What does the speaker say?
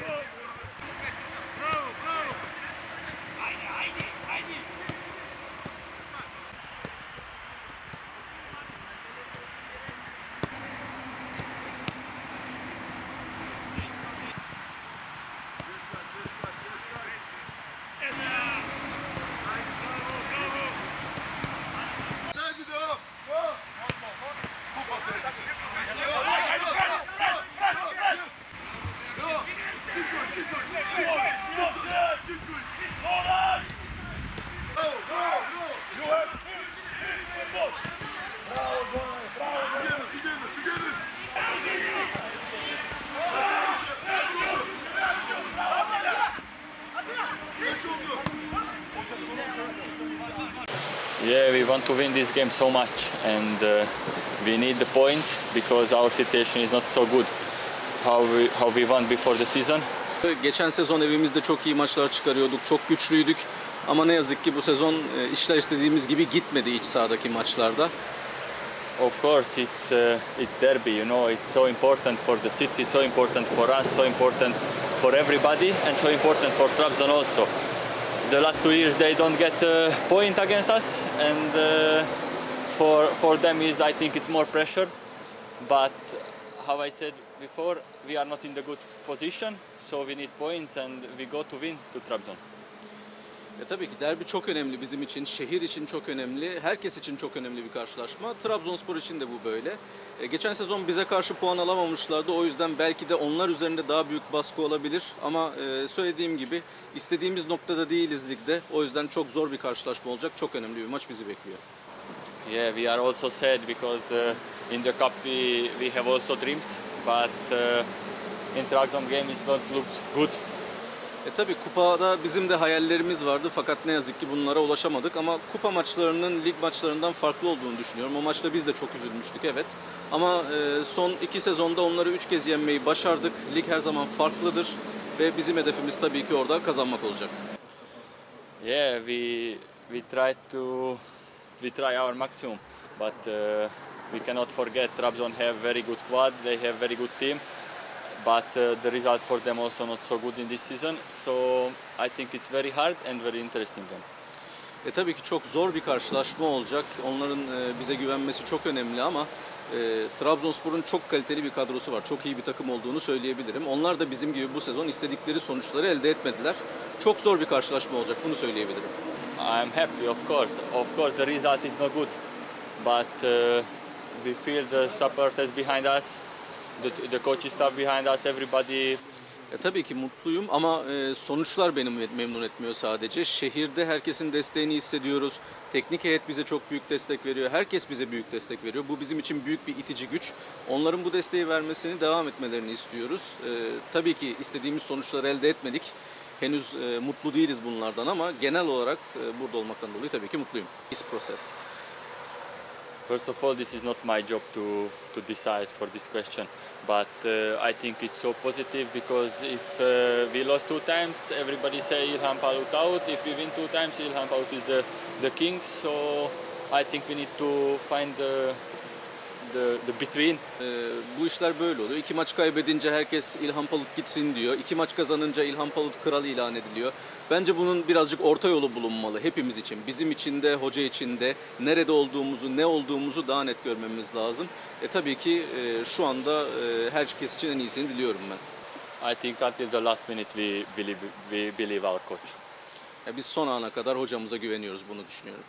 Good. Yeah, we want to win this game so much, and uh, we need the points because our situation is not so good. How we how we won before the season. Geçen sezon evimizde çok iyi maçlar çıkarıyorduk, çok güçlüydük. Ama ne yazık ki bu sezon e, işler istediğimiz gibi gitmedi iç sahadaki maçlarda. Of course, it's uh, it's derby. You know, it's so important for the city, so important for us, so important for everybody, and so important for Trabzon also. The last two years they don't get a point against us, and uh, for for them is I think it's more pressure. But how I said before, we are not in the good position, so we need points, and we go to win to Trabzon. E tabii ki derbi çok önemli bizim için, şehir için çok önemli, herkes için çok önemli bir karşılaşma. Trabzonspor için de bu böyle. E, geçen sezon bize karşı puan alamamışlardı. O yüzden belki de onlar üzerinde daha büyük baskı olabilir. Ama e, söylediğim gibi istediğimiz noktada değiliz ligde. O yüzden çok zor bir karşılaşma olacak. Çok önemli bir maç bizi bekliyor. Yeah, we are also sad because uh, in the cup we, we have also dreams, but uh, in Trabzon game it not looks good. E tabii kupada bizim de hayallerimiz vardı fakat ne yazık ki bunlara ulaşamadık ama kupa maçlarının lig maçlarından farklı olduğunu düşünüyorum. O maçta biz de çok üzülmüştük evet. Ama e, son iki sezonda onları üç kez yenmeyi başardık. Lig her zaman farklıdır ve bizim hedefimiz tabii ki orada kazanmak olacak. Yeah, we we try to we try our maximum, but uh, we cannot forget Trabzon have very good squad. They have very good team, but uh, the results for them also not so good in this season. So I think it's very hard and very interesting game. E tabii ki çok zor bir karşılaşma olacak. Onların e, bize güvenmesi çok önemli ama e, Trabzonspor'un çok kaliteli bir kadrosu var. Çok iyi bir takım olduğunu söyleyebilirim. Onlar da bizim gibi bu sezon istedikleri sonuçları elde etmediler. Çok zor bir karşılaşma olacak. Bunu söyleyebilirim. I'm happy, of course. Of course, the result is not good, but uh, we feel the supporters behind us, the, the coaching staff behind us, everybody. E, tabii ki mutluyum ama e, sonuçlar beni me- memnun etmiyor sadece. Şehirde herkesin desteğini hissediyoruz. Teknik heyet bize çok büyük destek veriyor. Herkes bize büyük destek veriyor. Bu bizim için büyük bir itici güç. Onların bu desteği vermesini devam etmelerini istiyoruz. E, tabii ki istediğimiz sonuçları elde etmedik. Henüz e, mutlu değiliz bunlardan ama genel olarak e, burada olmaktan dolayı tabii ki mutluyum. This process. First of all, this is not my job to, to decide for this question, but uh, I think it's so positive because if uh, we lost two times, everybody say Ilhan Palut out. If we win two times, Ilhan Palut is the, the king. So I think we need to find the, the, the between. Ee, bu işler böyle oluyor. İki maç kaybedince herkes İlhan Palut gitsin diyor. İki maç kazanınca İlhan Palut kral ilan ediliyor. Bence bunun birazcık orta yolu bulunmalı hepimiz için. Bizim için de, hoca için de nerede olduğumuzu, ne olduğumuzu daha net görmemiz lazım. E tabii ki e, şu anda e, herkes için en iyisini diliyorum ben. I think until the last minute we believe, we believe our coach. Ya biz son ana kadar hocamıza güveniyoruz bunu düşünüyorum.